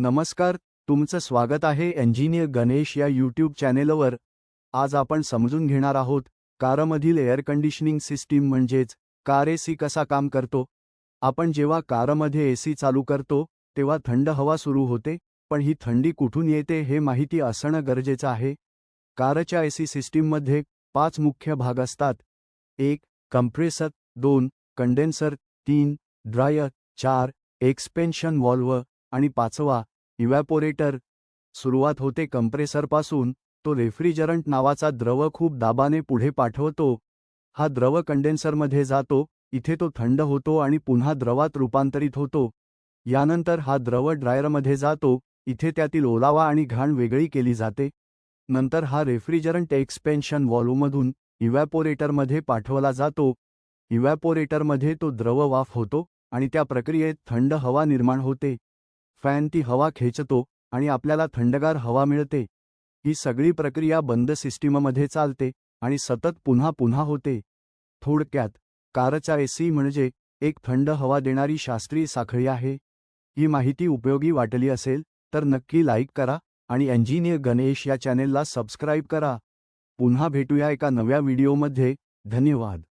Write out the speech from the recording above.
नमस्कार तुमचं स्वागत आहे इंजिनियर गणेश या यूट्यूब चॅनेलवर आज आपण समजून घेणार आहोत कारमधील एअर कंडिशनिंग सिस्टीम म्हणजेच कार एसी कसा काम करतो? आपण जेव्हा कारमध्ये एसी चालू करतो तेव्हा थंड हवा सुरू होते पण ही थंडी कुठून येते हे माहिती असणं गरजेचं आहे. कारच्या एसी सिस्टीममध्ये पाच मुख्य भाग असतात. एक कंप्रेसर दोन कंडेन्सर तीन ड्रायर चार एक्सपेन्शन वॉल्व आणि पाचवा इव्हॅपोरेटर सुरुवात होते कंप्रेसरपासून तो रेफ्रिजरंट नावाचा द्रव खूप दाबाने पुढे पाठवतो. हा द्रव कंडेन्सरमध्ये जातो इथे तो थंड होतो आणि पुन्हा द्रवात रूपांतरित होतो. यानंतर हा द्रव ड्रायरमध्ये जातो इथे त्यातील ओलावा आणि घाण वेगळी केली जाते. नंतर हा रेफ्रिजरंट एक्सपेन्शन वॉल्व्हमधून इव्हॅपोरेटरमध्ये पाठवला जातो. इव्हॅपोरेटरमध्ये तो द्रव वाफ होतो आणि त्या प्रक्रियेत थंड हवा निर्माण होते. फॅन ती हवा खेचतो आणि आपल्याला थंडगार हवा मिळते. ही सगळी प्रक्रिया बंद सिस्टीममध्ये चालते आणि सतत पुन्हा पुन्हा होते. थोडक्यात कारचा एसी म्हणजे एक थंड हवा देणारी शास्त्रीय साखळी आहे. ही माहिती उपयोगी वाटली असेल तर नक्की लाईक करा आणि इंजिनियर गणेश या चॅनेलला सबस्क्राईब करा. पुन्हा भेटूया एका नव्या व्हिडिओमध्ये धन्यवाद.